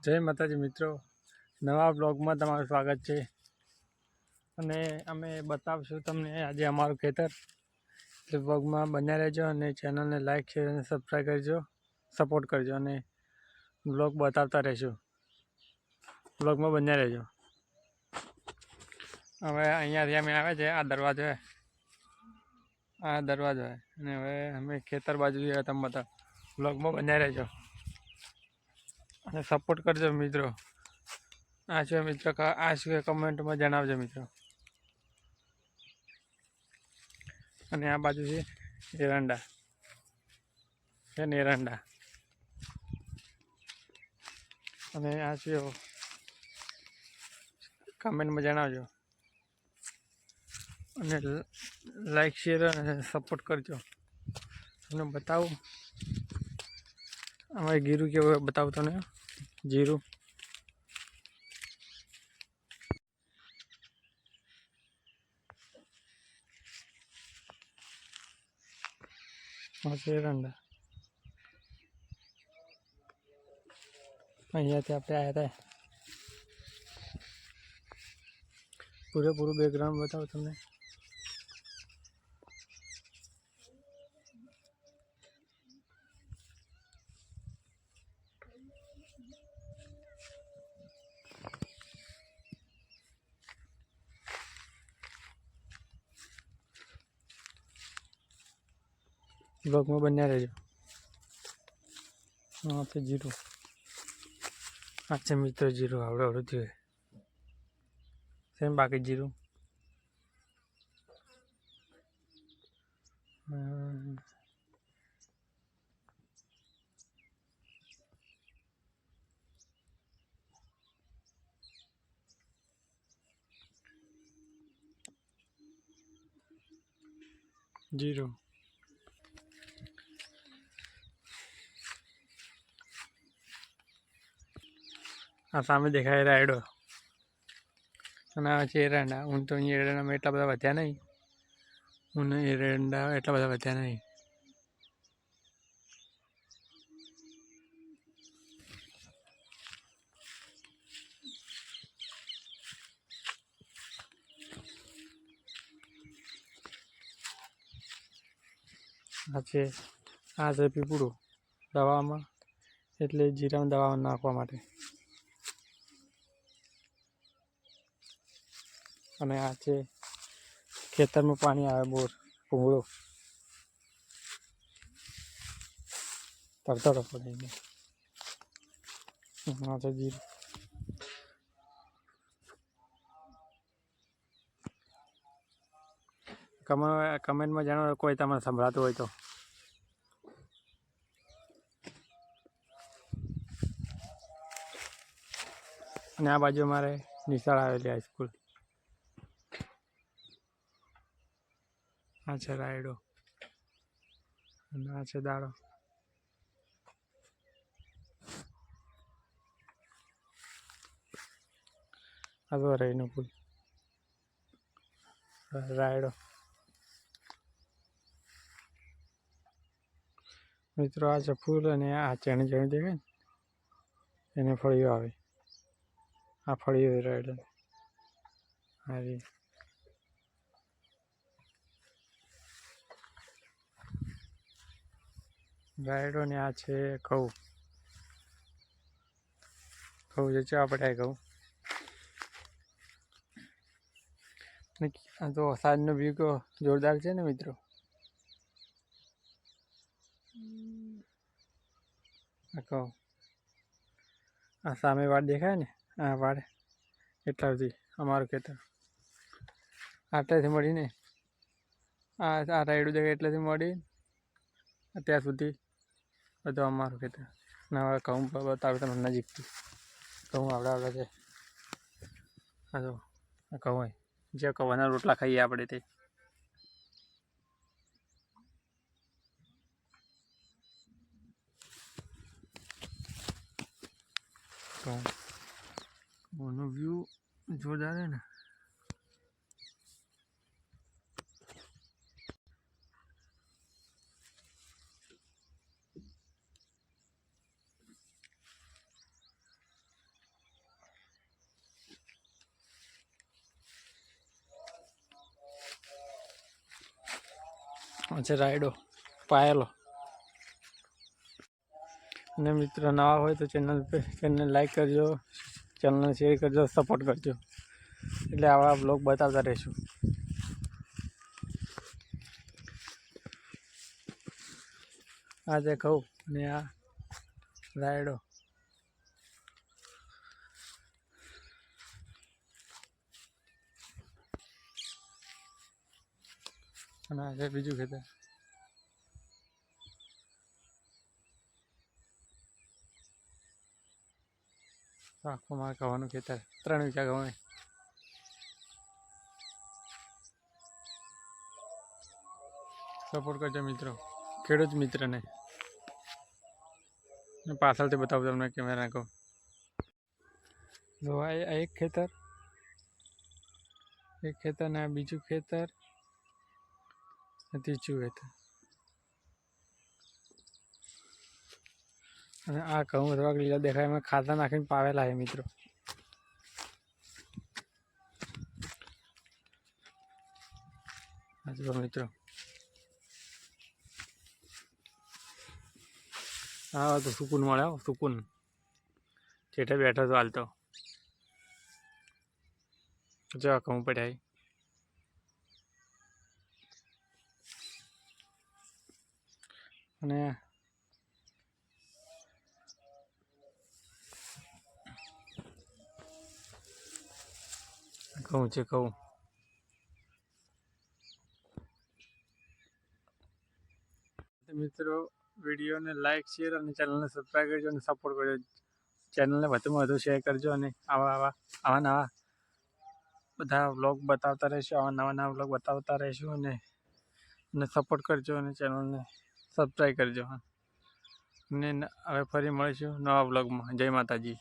જય માતાજી મિત્રો. નવા બ્લોગમાં તમારું સ્વાગત છે. અને અમે બતાવશું તમને આજે અમારું ખેતર. એટલે બ્લોગમાં બન્યા રહેજો અને ચેનલને લાઈક, શેર અને સબસ્ક્રાઈબ કરજો. સપોર્ટ કરજો અને બ્લોગ બતાવતા રહેશું બ્લોગમાં બન્યા રહેજો. હવે અહીંયાથી અમે આવે છે, આ દરવાજો હે. આ દરવાજો હે. અને હવે અમે ખેતર બાજુ તમે બતાવ બ્લોગમાં બન્યા રહેજો. અને સપોર્ટ કરજો મિત્રો. આ છે મિત્રો આ સિવાય કમેન્ટમાં જણાવજો મિત્રો. અને આ બાજુ છે એરંડા. છે ને એરંડા. અને આ છે કમેન્ટમાં જણાવજો. અને લાઈક શેર અને સપોર્ટ કરજો. તમને બતાવું. અમારે ગીરું કેવું બતાવું તને જીરું. એરંડા. અહીંયાથી આપણે આવ્યા હતા પૂરેપૂરું બેકગ્રાઉન્ડ બતાવું તમને. બ્લોગમાં બન્યા રહેજો. તો જીરું. આ છે મિત્ર, જીરું આવડે આવડું થયું સેમ બાકી જીરું. જીરું. આ સામે દેખાય રાયડો. અને આ છે એરંડા, હું તો અહીંયા એરંડામાં એટલા બધા વધ્યા નહીં. હું એરંડા એટલા બધા વધ્યા નહીં. આ છે આ છે પીપળું દવામાં, એટલે જીરામાં દવા નાખવા માટે. અને આ છે ખેતરમાં પાણી આવે બોર ભૂંગળો તરતડો પડે આ છે જીરું. કમે, કમેન્ટમાં જણાવો, કોઈ તમને સંભળાતું હોય તો. અને આ બાજુ અમારે નિશાળ આવેલી હાઈસ્કૂલ આ છે રાયડો. અને આ છે દાડો. આ તો રહીનું ફૂલ રાયડો. મિત્રો, આ છે ફૂલ અને આ ચણી ચણી દેખાય ને? એને ફળીઓ આવે. આ ફળીઓ રાયડો. હા જી રાયડો ને આ છે, ઘઉં. ઘઉં જે છે આપણે ઘઉં. આ તો સાંજનો વ્યૂ જોરદાર છે ને મિત્રો? કહું આ સામે વાડ દેખાય ને? આ વાડ એટલા સુધી અમારું ખેતર. આટલેથી મળીને, આ આ રાયડું દેખાય એટલેથી મળી અત્યાર સુધી બધું અમારું ખેતર અને ઘઉં બતાવે તમને નજીકથી. ઘઉં આવડા આવડા છે. હા તો આ ઘઉં જે કવાના રોટલા ખાઈએ આપણે તે. ઘઉં ઘઉંનો વ્યૂ જોરદાર છે ને. આ છે રાયડો પાયેલો. અને મિત્રો નવા હોય તો ચેનલ પર ચેનલ લાઈક કરજો ચેનલ શેર કરજો સપોર્ટ કરજો. એટલે આવા બ્લોગ બતાવતા રહીશું. આજે કહું અને આ રાયડો. અને આ છે બીજું ખેતર આખું મારે ઘઉંનું ખેતર ત્રણ વીઘા ઘઉં હે. સપોર્ટ કરજો મિત્રો ખેડૂત મિત્રને ને પાછળથી બતાવું તમને કેમેરા કહું જો આ આ એક ખેતર એક ખેતર ને આ બીજું ખેતર ને ત્રીજું ખેતર અને આ ઘઉં થોડાક લીલા દેખાય, એમાં ખાતર નાખીને પાવેલા છે મિત્રો. જુઓ મિત્રો. હા તો સુકૂન મળે સુકુન. જેઠે બેઠો તો. હાલતો જો ઘઉં પડ્યા. અને કહું છે કહું મિત્રો, વિડીયોને લાઇક શેર અને ચેનલને સબસ્ક્રાઈબ કરજો અને સપોર્ટ કરજો. ચેનલને વધુમાં વધુ શેર કરજો અને આવા આવા આવા નવા બધા વ્લોગ બતાવતા રહીશું, આવા નવા નવા વ્લોગ બતાવતા રહીશું અને અને સપોર્ટ કરજો અને ચેનલને સબસ્ક્રાઈબ કરજો અને ને હવે ફરી મળીશું નવા બ્લોગમાં જય માતાજી.